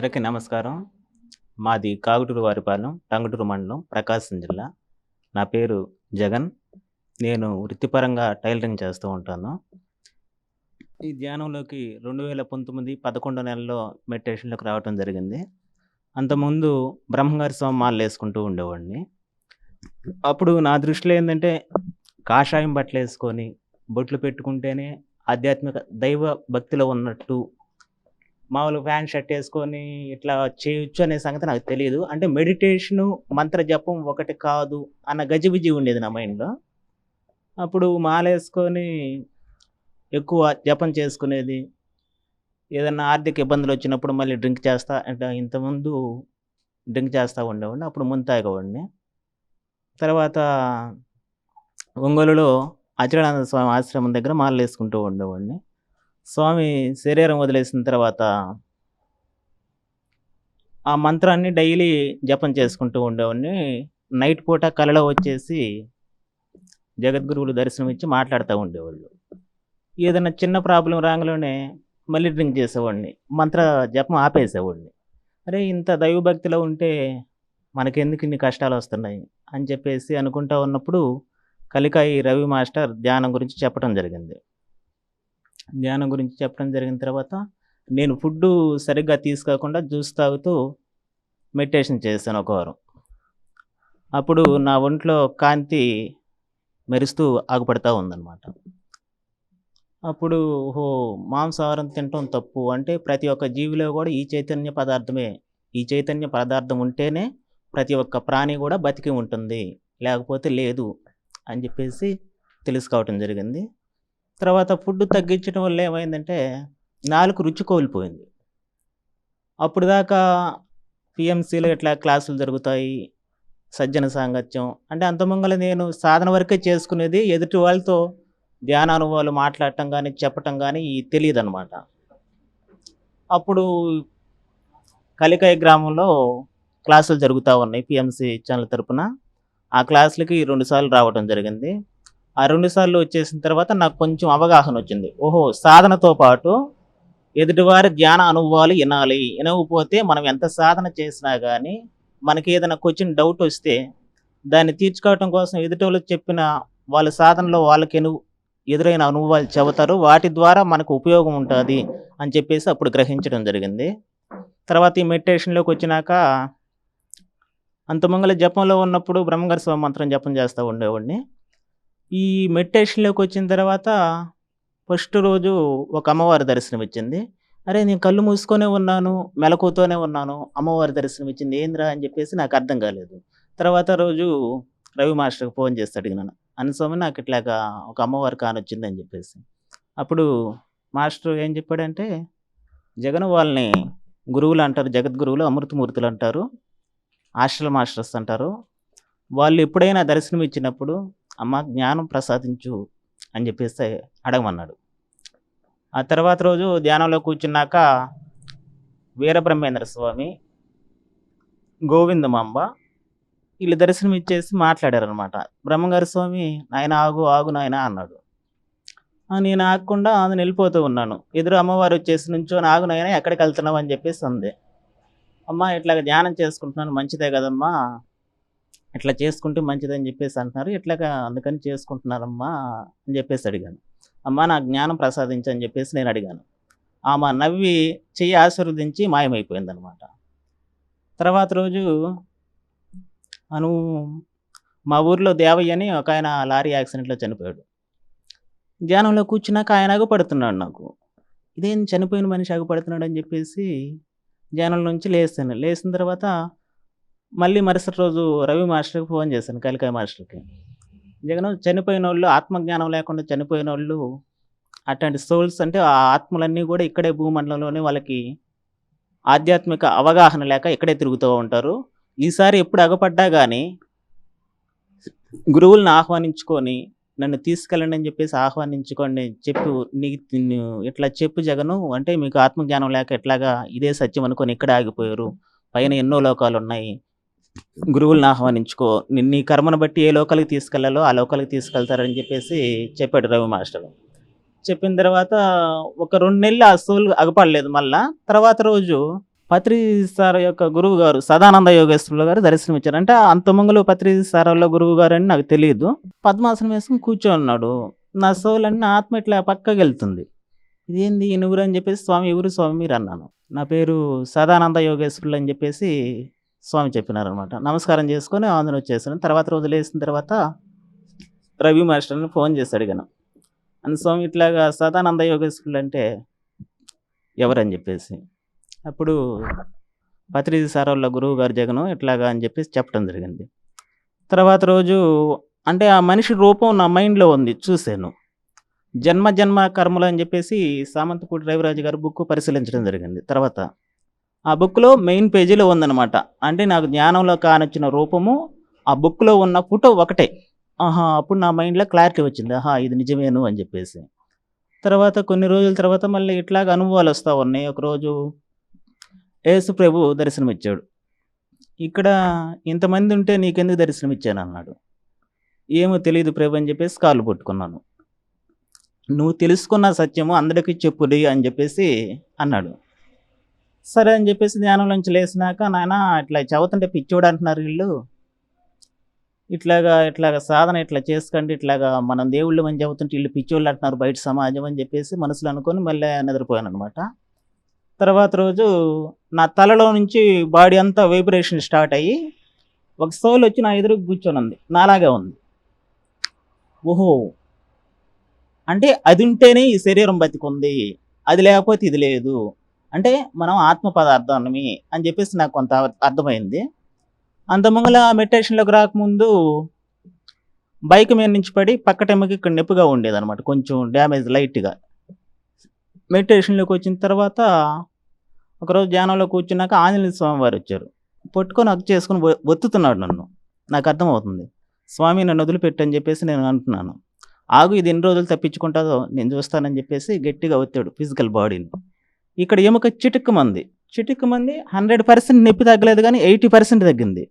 అందరికీ నమస్కారం. మాది కాగుటూరు వారిపాలెం టంగుటూరు మండలం ప్రకాశం జిల్లా. నా పేరు జగన్. నేను వృత్తిపరంగా టైలరింగ్ చేస్తూ ఉంటాను. ఈ ధ్యానంలోకి రెండు వేల పంతొమ్మిది పదకొండో నెలలో మెడిటేషన్లోకి రావటం జరిగింది. అంతకుముందు బ్రహ్మగారి స్వామి మాలలు వేసుకుంటూ ఉండేవాడిని. అప్పుడు నా దృష్టిలో ఏంటంటే కాషాయం బట్టలు వేసుకొని బొట్లు పెట్టుకుంటేనే ఆధ్యాత్మిక దైవ భక్తిలో ఉన్నట్టు మామూలు ప్యాంట్ షర్ట్ వేసుకొని ఇట్లా చేయొచ్చు అనే సంగతి నాకు తెలియదు అంటే మెడిటేషను మంత్ర జపం ఒకటి కాదు అన్న గజిబిజి ఉండేది నా మైండ్లో. అప్పుడు మాలేసుకొని ఎక్కువ జపం చేసుకునేది. ఏదైనా ఆర్థిక ఇబ్బందులు వచ్చినప్పుడు మళ్ళీ డ్రింక్ చేస్తా అంటే ఇంతకుముందు డ్రింక్ చేస్తూ ఉండేవాడిని అప్పుడు ముందు తాగేవాడిని తర్వాత ఒంగోలులో అచలానంద స్వామి ఆశ్రమం దగ్గర మాలలు వేసుకుంటూ ఉండేవాడిని. స్వామి శరీరం వదిలేసిన తర్వాత ఆ మంత్రాన్ని డైలీ జపం చేసుకుంటూ ఉండేవాడిని. నైట్ పూట కలలో వచ్చేసి జగద్గురువులు దర్శనం ఇచ్చి మాట్లాడుతూ ఉండేవాళ్ళు. ఏదైనా చిన్న ప్రాబ్లం రాగానే మళ్ళీ డ్రింక్ చేసేవాడిని. మంత్ర జపం ఆపేసేవాడిని. అరే ఇంత దైవభక్తిలో ఉంటే మనకెందుకు ఇన్ని కష్టాలు వస్తున్నాయి? అని చెప్పేసి అనుకుంటా ఉన్నప్పుడు కలికాయి రవి మాస్టర్ ధ్యానం గురించి చెప్పడం జరిగింది. ధ్యానం గురించి చెప్పడం జరిగిన తర్వాత నేను ఫుడ్ సరిగ్గా తీసుకోకుండా జ్యూస్ తాగుతూ మెడిటేషన్ చేశాను ఒక వారం అప్పుడు నా ఒంట్లో కాంతి మెరుస్తూ ఆగుపడతా ఉందన్నమాట. అప్పుడు ఓహో మాంసాహారం తినటం తప్పు అంటే ప్రతి ఒక్క జీవిలో కూడా ఈ చైతన్య పదార్థమే ఈ చైతన్య పదార్థం ఉంటేనే ప్రతి ఒక్క ప్రాణి కూడా బతికి ఉంటుంది లేకపోతే లేదు అని చెప్పేసి తెలుసుకోవటం జరిగింది. తర్వాత ఫుడ్ తగ్గించడం వల్ల ఏమైందంటే నాలుగు రుచి కోల్పోయింది. అప్పుడు దాకా పిఎంసీలో ఇట్లా క్లాసులు జరుగుతాయి సజ్జన సాంగత్యం అంటే అంతమంగళ నేను సాధన వరకే చేసుకునేది ఎదుటి వాళ్ళతో ధ్యాన అనుభవాలు మాట్లాడటం కానీ చెప్పటం కానీ తెలియదు అనమాట అప్పుడు కలికాయ గ్రామంలో క్లాసులు జరుగుతూ ఉన్నాయి పిఎంసి ఛానల్ తరపున. ఆ క్లాసులకి రెండుసార్లు రావడం జరిగింది. ఆ రెండు సార్లు వచ్చేసిన తర్వాత నాకు కొంచెం అవగాహన వచ్చింది. ఓహో సాధనతో పాటు ఎదుటివారి ధ్యాన అనుభవాలు వినాలి. వినకపోతే మనం ఎంత సాధన చేసినా కానీ మనకి ఏదైనా క్వశ్చన్ డౌట్ వస్తే దాన్ని తీర్చుకోవటం కోసం ఎదుటి చెప్పిన వాళ్ళ సాధనలో వాళ్ళకి ఎదురైన అనుభవాలు చెబుతారు. వాటి ద్వారా మనకు ఉపయోగం ఉంటుంది అని చెప్పేసి అప్పుడు గ్రహించడం జరిగింది. తర్వాత ఈ మెడిటేషన్లోకి వచ్చినాక అంతమంగళ జపంలో ఉన్నప్పుడు బ్రహ్మగారి స్వామి మంత్రం జపం చేస్తూ ఉండేవాడిని. ఈ మెడిటేషన్లోకి వచ్చిన తర్వాత ఫస్ట్ రోజు ఒక అమ్మవారి దర్శనం ఇచ్చింది అరే నేను కళ్ళు మూసుకొనే ఉన్నాను మెలకుతోనే ఉన్నాను అమ్మవారి దర్శనం ఇచ్చింది ఏంద్రా అని చెప్పేసి నాకు అర్థం కాలేదు. తర్వాత రోజు రవి మాస్టర్కి ఫోన్ చేసి అడిగినాను. అనుస్వామి నాకు ఇట్లాగా ఒక అమ్మవారి కానొచ్చింది అని చెప్పేసి. అప్పుడు మాస్టర్ ఏం చెప్పాడంటే జగన్ వాళ్ళని గురువులు అంటారు జగద్గురువులు అమృతమూర్తులు అంటారు హాస్టల్ మాస్టర్స్ అంటారు. వాళ్ళు ఎప్పుడైనా దర్శనం ఇచ్చినప్పుడు అమ్మ జ్ఞానం ప్రసాదించు అని చెప్పేసి అడగమన్నాడు. ఆ తర్వాత రోజు ధ్యానంలో కూర్చున్నాక వీరబ్రహ్మేంద్ర స్వామి గోవిందమాంబ వీళ్ళు దర్శనం ఇచ్చేసి మాట్లాడారనమాట బ్రహ్మగారి స్వామి నాయన ఆగు ఆగు నాయన అన్నాడు. నేను ఆగకుండా అది వెళ్ళిపోతూ ఉన్నాను. ఎదురు అమ్మవారు వచ్చేసి నుంచో ఆగు నాయన ఎక్కడికి వెళ్తున్నావు అని చెప్పేసి ఉంది అమ్మ ఇట్లా ధ్యానం చేసుకుంటున్నాను మంచిదే కదమ్మా. ఇట్లా చేసుకుంటే మంచిదని చెప్పేసి అంటున్నారు. ఇట్లాగా అందుకని చేసుకుంటున్నారమ్మా అని చెప్పేసి అడిగాను. అమ్మ నా జ్ఞానం ప్రసాదించని చెప్పేసి నేను అడిగాను. ఆమె నవ్వి చెయ్యి ఆశీర్వదించి మాయమైపోయిందనమాట. తర్వాత రోజు అను మా ఊర్లో దేవయ్య అని ఒక ఆయన లారీ యాక్సిడెంట్లో చనిపోయాడు. ధ్యానంలో కూర్చున్నాక ఆయన అగుపడుతున్నాడు నాకు. ఇదేం చనిపోయిన మనిషి అగుపడుతున్నాడు అని చెప్పేసి ధ్యానం నుంచి లేస్తాను. లేచిన తర్వాత మళ్ళీ మరుసటి రోజు రవి మాస్టర్కి ఫోన్ చేశాను కలికాయ మాస్టర్కి. జగన్ చనిపోయిన వాళ్ళు ఆత్మజ్ఞానం లేకుండా చనిపోయిన వాళ్ళు అట్లాంటి సోల్స్ అంటే ఆ ఆత్మలన్నీ కూడా ఇక్కడే భూమండలంలోనే వాళ్ళకి ఆధ్యాత్మిక అవగాహన లేక ఇక్కడే తిరుగుతూ ఉంటారు. ఈసారి ఎప్పుడు అగపడ్డా కానీ గురువులను ఆహ్వానించుకొని నన్ను తీసుకెళ్ళండి అని చెప్పేసి ఆహ్వానించుకోండి చెప్పు నీకు ఇట్లా చెప్పు జగను అంటే మీకు ఆత్మజ్ఞానం లేక ఎట్లాగా ఇదే సత్యం అనుకొని ఇక్కడ ఆగిపోయారు. పైన ఎన్నో లోకాలు ఉన్నాయి గురువులను ఆహ్వానించుకో. నిన్ను నీ కర్మను బట్టి ఏ లోకలికి తీసుకెళ్ళాలో ఆ లోకలికి తీసుకెళ్తారని చెప్పేసి చెప్పాడు రవి మాస్టర్. చెప్పిన తర్వాత ఒక రెండు నెలలు ఆ సోలు అగపడలేదు మళ్ళా. తర్వాత రోజు పత్రి సార్ యొక్క గురువు గారు సదానంద యోగేశ్వరులు గారు దర్శనం ఇచ్చారు. అంటే అంతమంగులు పత్రి సారల్లో గురువు గారు అని నాకు తెలియదు. పద్మాసనం వేసుకుని కూర్చొని ఉన్నాడు. నా సోల్ అన్ని నా ఆత్మ ఇట్లా పక్కకి వెళ్తుంది. ఇదేంది ఈయన అని చెప్పేసి స్వామి ఎవరు స్వామి మీరు అన్నాను. నా పేరు సదానంద యోగేశ్వరులు అని చెప్పేసి స్వామి చెప్పినారనమాట నమస్కారం చేసుకొని ఆంధ్ర వచ్చేసాను తర్వాత రోజు లేచిన తర్వాత రవి మాస్టర్ని ఫోన్ చేసి అడిగాను అని స్వామి ఇట్లాగా సదానంద యోగేశ్వరులు అంటే ఎవరని చెప్పేసి. అప్పుడు పత్రిది సార్ గురువు గారు జగను ఇట్లాగా అని చెప్పేసి చెప్పడం జరిగింది. తర్వాత రోజు అంటే ఆ మనిషి రూపం నా మైండ్లో ఉంది చూశాను. జన్మ జన్మ కర్మలు అని చెప్పేసి సామంతపూడి రవిరాజు గారు బుక్ పరిశీలించడం జరిగింది. తర్వాత ఆ బుక్లో మెయిన్ పేజీలో ఉందన్నమాట. అంటే నాకు జ్ఞానంలో కానొచ్చిన రూపము ఆ బుక్లో ఉన్న ఫోటో ఒకటే. ఆహా అప్పుడు నా మైండ్లో క్లారిటీ వచ్చింది. ఆహా ఇది నిజమేను అని చెప్పేసి. తర్వాత కొన్ని రోజుల తర్వాత మళ్ళీ ఇట్లాగ అనుభవాలు వస్తూ ఉన్నాయి. ఒకరోజు యేసు ప్రభు దర్శనం ఇచ్చాడు ఇక్కడ ఇంతమంది ఉంటే నీకెందుకు దర్శనం ఇచ్చాను అన్నాడు ఏమో తెలియదు ప్రభు అని చెప్పేసి కాళ్ళు పట్టుకున్నాను. నువ్వు తెలుసుకున్న సత్యము అందరికీ చెప్పుడి అని చెప్పేసి అన్నాడు. సరే అని చెప్పేసి ధ్యానం నుంచి లేచినాక నాయన ఇట్లా చదువుతుంటే పిచ్చోడు అంటున్నారు వీళ్ళు. ఇట్లాగా ఇట్లాగా సాధన ఇట్లా చేసుకోండి ఇట్లాగా మనం దేవుళ్ళు అని చెబుతుంటే వీళ్ళు పిచ్చోళ్ళు అంటున్నారు బయట సమాజం అని చెప్పేసి మనసులో అనుకొని మళ్ళీ నిద్రపోయాను అనమాట తర్వాత రోజు నా తలలో నుంచి బాడీ అంతా వైబ్రేషన్ స్టార్ట్ అయ్యి ఒక సోల్ వచ్చి నా ఎదురు కూర్చొని ఉంది నాలాగే ఉంది. ఓహో! అంటే అది ఉంటేనే ఈ శరీరం బతికుంది. అది లేకపోతే ఇది లేదు. అంటే మనం ఆత్మ పదార్థాన్ని అని చెప్పేసి నాకు కొంత అర్థమైంది. అంతమంగళ మెడిటేషన్లోకి రాకముందు బైక్ మీద నుంచి పడి పక్కటెమ్మకి ఇక్కడ నొప్పిగా ఉండేదనమాట కొంచెం డ్యామేజ్ లైట్గా. మెడిటేషన్లోకి వచ్చిన తర్వాత ఒకరోజు ధ్యానంలో కూర్చున్నాక ఆంజనేయ స్వామి వారు వచ్చారు. పట్టుకొని హక్ చేసుకొని ఒత్తుతున్నాడు నన్ను. నాకు అర్థమవుతుంది. స్వామి నన్ను వదిలిపెట్టని చెప్పేసి నేను అంటున్నాను. ఆగు ఇది ఎన్ని రోజులు తప్పించుకుంటుందో నేను చూస్తానని చెప్పేసి గట్టిగా ఒత్తాడు ఫిజికల్ బాడీని. ఇక్కడ ఎముక చిటుక్కుమంది చిటుక్కుమంది హండ్రెడ్ పర్సెంట్ నొప్పి తగ్గలేదు కానీ ఎయిటీ పర్సెంట్ తగ్గింది.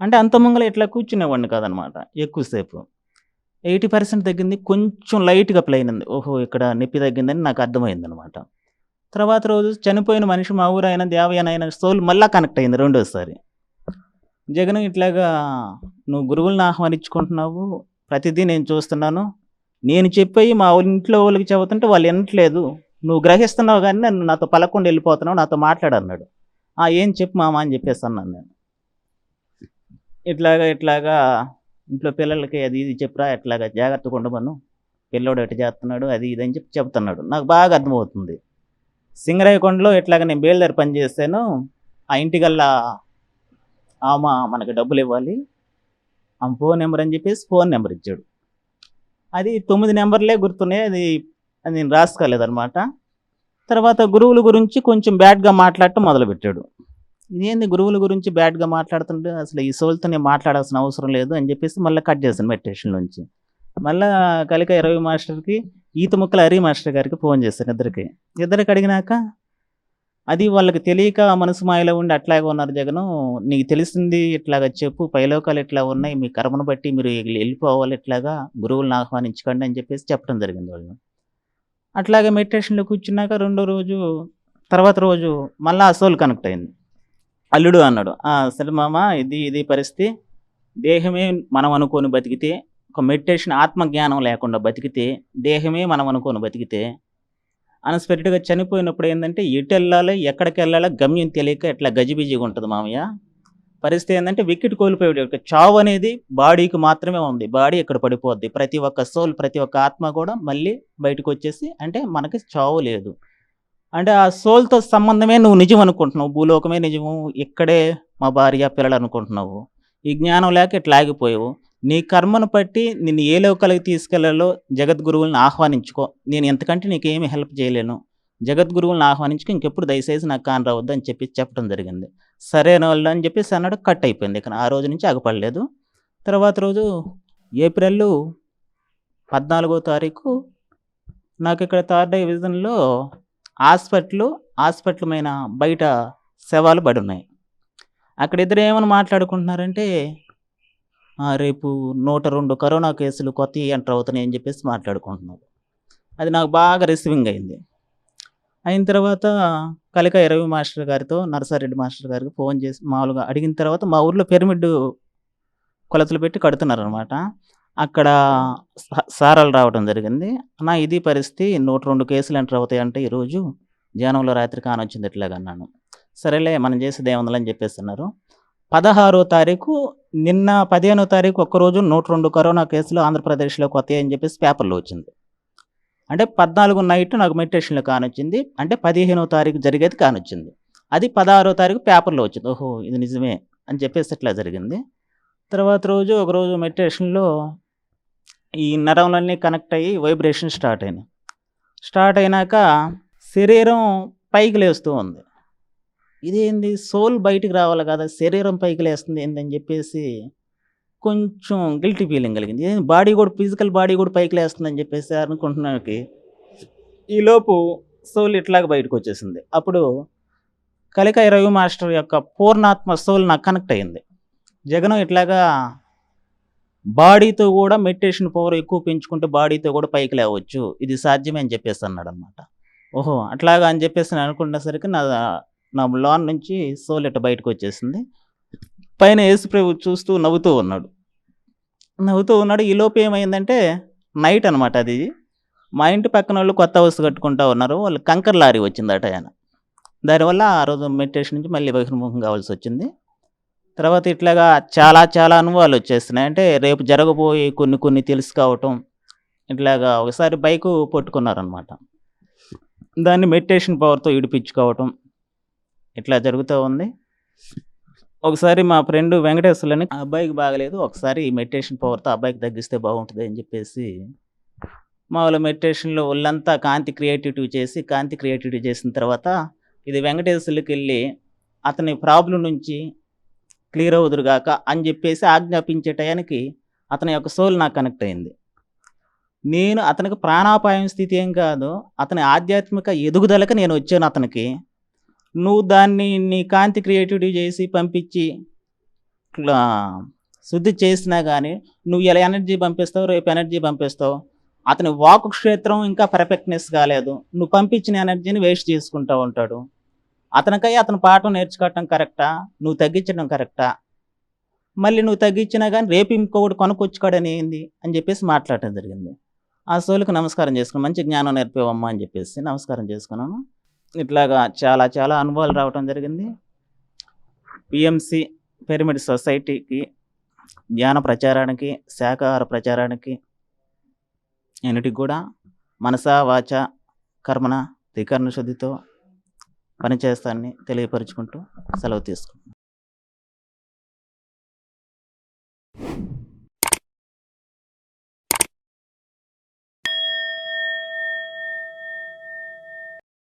అంటే అంత ముంగల ఇట్లా కూర్చునేవాడిని కాదనమాట ఎక్కువసేపు. ఎయిటీ పర్సెంట్ తగ్గింది కొంచెం లైట్గా ప్లెయిన్ ఉంది. ఓహో ఇక్కడ నొప్పి తగ్గిందని నాకు అర్థమైంది అనమాట తర్వాత రోజు చనిపోయిన మనిషి మా ఊరైన దేవయాన సోల్ మళ్ళా కనెక్ట్ అయింది రెండోసారి. జగన్ ఇట్లాగా నువ్వు గురువులను ఆహ్వానించుకుంటున్నావు ప్రతిదీ నేను చూస్తున్నాను. నేను చెప్పి మా వాళ్ళ ఇంట్లో వాళ్ళకి చెబుతుంటే వాళ్ళు వినట్లేదు. నువ్వు గ్రహిస్తున్నావు కానీ నన్ను నాతో పలకుండా వెళ్ళిపోతున్నావు నాతో మాట్లాడన్నాడు ఆ ఏం చెప్పు మామా అని చెప్పేసి అన్నాను నేను. ఇట్లాగా ఇట్లాగా ఇంట్లో పిల్లలకి అది ఇది చెప్పురా ఇట్లాగా జాగ్రత్తగా ఉండమను. పిల్లోడు ఎటు చేస్తున్నాడు అది ఇది అని చెప్పి చెప్తున్నాడు. నాకు బాగా అర్థమవుతుంది. సింగరాయకొండలో ఇట్లాగా నేను బేల్దారి పని చేశాను ఆ ఇంటికల్లా ఆమె మనకి డబ్బులు ఇవ్వాలి. ఆమె ఫోన్ నెంబర్ అని చెప్పేసి ఫోన్ నెంబర్ ఇచ్చాడు. అది తొమ్మిది నెంబర్లే గుర్తున్నాయి. అది అది నేను రాసుకోలేదన్నమాట. తర్వాత గురువుల గురించి కొంచెం బ్యాడ్గా మాట్లాడటం మొదలుపెట్టాడు. ఇదేంది గురువుల గురించి బ్యాడ్గా మాట్లాడుతుంటే అసలు ఈ సోల్తో నేను మాట్లాడాల్సిన అవసరం లేదు అని చెప్పేసి మళ్ళీ కట్ చేశాను మెడిటేషన్ నుంచి మళ్ళా కలిక ఇరవై మాస్టర్కి ఈత ముక్కల హరి మాస్టర్ గారికి ఫోన్ చేశాను ఇద్దరికి. ఇద్దరికి అడిగినాక అది వాళ్ళకి తెలియక మనసు మాయలో ఉండి అట్లాగే ఉన్నారు జగను నీకు తెలిసింది ఇట్లాగా చెప్పు పైలోకాలు ఇట్లా ఉన్నాయి మీ కర్మను బట్టి మీరు వెళ్ళిపోవాలి ఇట్లాగా గురువులను ఆహ్వానించుకోండి అని చెప్పేసి చెప్పడం జరిగింది వాళ్ళు. అట్లాగే మెడిటేషన్లో కూర్చున్నాక రెండో రోజు తర్వాత రోజు మళ్ళీ ఆ సోల్ కనెక్ట్ అయింది. అల్లుడు అన్నాడు అసలు మామ ఇది ఇది పరిస్థితి. దేహమే మనం అనుకోని బతికితే ఒక మెడిటేషన్ ఆత్మజ్ఞానం లేకుండా బతికితే దేహమే మనం అనుకోని బతికితే అన్స్పెక్టెడ్గా చనిపోయినప్పుడు ఏంటంటే ఎటు వెళ్ళాలి ఎక్కడికి వెళ్ళాలో గమ్యం తెలియక ఇట్లా గజిబిజిగా ఉంటుంది మామయ్య. పరిస్థితి ఏంటంటే వికెట్ కోల్పోయాడు యొక్క చావు అనేది బాడీకి మాత్రమే ఉంది. బాడీ ఇక్కడ పడిపోద్ది? ప్రతి ఒక్క సోల్ ప్రతి ఒక్క ఆత్మ కూడా మళ్ళీ బయటకు వచ్చేసి అంటే మనకి చావు లేదు. అంటే ఆ సోల్తో సంబంధమే నువ్వు నిజం అనుకుంటున్నావు. భూలోకమే నిజము. ఇక్కడే మా భార్య పిల్లలు అనుకుంటున్నావు. ఈ జ్ఞానం లేక ఇట్లా ఆగిపోయావు. నీ కర్మను బట్టి నిన్ను ఏ లోకాలకు తీసుకెళ్ళాలో జగద్గురువులను ఆహ్వానించుకో. నేను ఎంతకంటే నీకేమి హెల్ప్ చేయలేను. జగద్గురువులను ఆహ్వానించుకో ఇంకెప్పుడు దయచేసి నాకు కాని రావద్దు అని చెప్పి చెప్పడం జరిగింది. సరైన వాళ్ళు అని చెప్పేసి అన్నాడు కట్ అయిపోయింది. ఇక ఆ రోజు నుంచి ఆగపడలేదు. తర్వాత రోజు ఏప్రిల్ పద్నాలుగో తారీఖు నాకు ఇక్కడ థర్డ్ డివిజన్లో హాస్పిటల్ హాస్పిటల్ పైన బయట శవాలు పడి ఉన్నాయి. అక్కడ ఇద్దరు ఏమని మాట్లాడుకుంటున్నారంటే రేపు నూట రెండు కరోనా కేసులు కొత్త ఎంటర్ అవుతున్నాయి అని చెప్పేసి మాట్లాడుకుంటున్నారు. అది నాకు బాగా రిసీవింగ్ అయింది. అయిన తర్వాత కలిక ఇరవి మాస్టర్ గారితో నరసారెడ్డి మాస్టర్ గారికి ఫోన్ చేసి మామూలుగా అడిగిన తర్వాత మా ఊర్లో పిరమిడ్ కొలతలు పెట్టి కడుతున్నారనమాట అక్కడ సారాలు రావడం జరిగింది. నా ఇది పరిస్థితి నూట రెండు కేసులు ఎంటర్ అవుతాయంటే ఈరోజు జనంలో రాత్రి కానొచ్చింది ఎట్లాగా అన్నాను. సరేలే మనం చేసేది ఏముందని చెప్పేస్తున్నారు. పదహారో తారీఖు నిన్న పదిహేనో తారీఖు ఒక్కరోజు నూట రెండు కరోనా కేసులు ఆంధ్రప్రదేశ్లో కొత్త అని చెప్పేసి పేపర్లో వచ్చింది. అంటే పద్నాలుగు నైట్ నాకు మెడిటేషన్లో కానొచ్చింది. అంటే పదిహేనో తారీఖు జరిగేది కానొచ్చింది. అది పదహారో తారీఖు పేపర్లో వచ్చింది. ఓహో ఇది నిజమే అని చెప్పేసి అట్లా జరిగింది. తర్వాత రోజు ఒకరోజు మెడిటేషన్లో ఈ నరములన్నీ కనెక్ట్ అయ్యి వైబ్రేషన్ స్టార్ట్ అయినాయి. స్టార్ట్ అయినాక శరీరం పైకి లేస్తూ ఉంది. ఇదేంది? సోల్ బయటికి రావాలి కదా. శరీరం పైకి లేస్తుంది ఏందని చెప్పేసి కొంచెం గిల్టీ ఫీలింగ్ కలిగింది. బాడీ కూడా ఫిజికల్ బాడీ కూడా పైకి లేస్తుందని చెప్పేసి అనుకుంటున్నానికి ఈలోపు సోల్ ఇట్లాగ బయటకు వచ్చేసింది. అప్పుడు కలికాయ రవి మాస్టర్ యొక్క పూర్ణాత్మ సోల్ నాకు కనెక్ట్ అయింది. జగన్ ఇట్లాగా బాడీతో కూడా మెడిటేషన్ పవర్ ఎక్కువ పెంచుకుంటే బాడీతో కూడా పైకి లేవచ్చు. ఇది సాధ్యమే అని చెప్పేసి అన్నాడు అనమాట ఓహో అట్లాగా అని చెప్పేసి నేను అనుకునేసరికి నా నా లోన్ నుంచి సోల్ ఇట్ట బయటకు వచ్చేసింది. పైన యేసుప్రభు చూస్తూ నవ్వుతూ ఉన్నాడు. నవ్వుతూ ఉన్నాడు. ఈ లోపు ఏమైందంటే నైట్ అనమాట అది. మా ఇంటి పక్కన వాళ్ళు కొత్త హౌస్ కట్టుకుంటా ఉన్నారు. వాళ్ళు కంకర్ లారీ వచ్చిందట ఆయన. దానివల్ల ఆ రోజు మెడిటేషన్ నుంచి మళ్ళీ బహిర్ముఖం కావాల్సి వచ్చింది. తర్వాత ఇట్లాగా చాలా చాలా అనుభవాలు వచ్చేస్తున్నాయి. అంటే రేపు జరగబోయే కొన్ని కొన్ని తెలుసుకోవటం ఇట్లాగా ఒకసారి బైకు పట్టుకున్నారనమాట దాన్ని మెడిటేషన్ పవర్తో ఇడిపించుకోవటం ఇట్లా జరుగుతూ ఉంది. ఒకసారి మా ఫ్రెండ్ వెంకటేశ్వర్లని అబ్బాయికి బాగలేదు ఒకసారి ఈ మెడిటేషన్ పవర్తో అబ్బాయికి తగ్గిస్తే బాగుంటుంది అని చెప్పేసి మామూలు మెడిటేషన్లో ఒళ్ళంతా కాంతి క్రియేటివిటీ చేసి కాంతి క్రియేటివిటీ చేసిన తర్వాత ఇది వెంకటేశ్వర్లకి వెళ్ళి అతని ప్రాబ్లం నుంచి క్లియర్ అవుదురుగాక అని చెప్పేసి ఆజ్ఞాపించే టయానికి అతని యొక్క సోల్ నాకు కనెక్ట్ అయింది. నేను అతనికి ప్రాణాపాయం స్థితి ఏం కాదు అతని ఆధ్యాత్మిక ఎదుగుదలకు నేను వచ్చాను అతనికి. నువ్వు దాన్ని నీ కాంతి క్రియేటివిటీ చేసి పంపించి ఇట్లా శుద్ధి చేసినా కానీ నువ్వు ఎలా ఎనర్జీ పంపిస్తావు రేపు ఎనర్జీ పంపిస్తావు? అతని వాక్ క్షేత్రం ఇంకా పర్ఫెక్ట్నెస్ కాలేదు. నువ్వు పంపించిన ఎనర్జీని వేస్ట్ చేసుకుంటూ ఉంటాడు. అతనికై అతని పాఠం నేర్చుకోవటం కరెక్టా? నువ్వు తగ్గించడం కరెక్టా? మళ్ళీ నువ్వు తగ్గించినా కానీ రేపు ఇంకొకటి కొనుక్కొచ్చుకోడని ఏంది? అని చెప్పేసి మాట్లాడటం జరిగింది. ఆ సోలుకు నమస్కారం చేసుకుని మంచి జ్ఞానం నేర్పేవమ్మా అని చెప్పేసి నమస్కారం చేసుకున్నాను. ఇట్లాగా చాలా చాలా అనుభవాలు రావటం జరిగింది. పిఎంసి పిరమిడ్ సొసైటీకి ధ్యాన ప్రచారానికి శాకాహార ప్రచారానికి ఎన్నిటికి కూడా మనసా వాచ కర్మణ త్రికరణ శుద్ధితో పనిచేస్తానని తెలియపరుచుకుంటూ సెలవు తీసుకుంటున్నాను.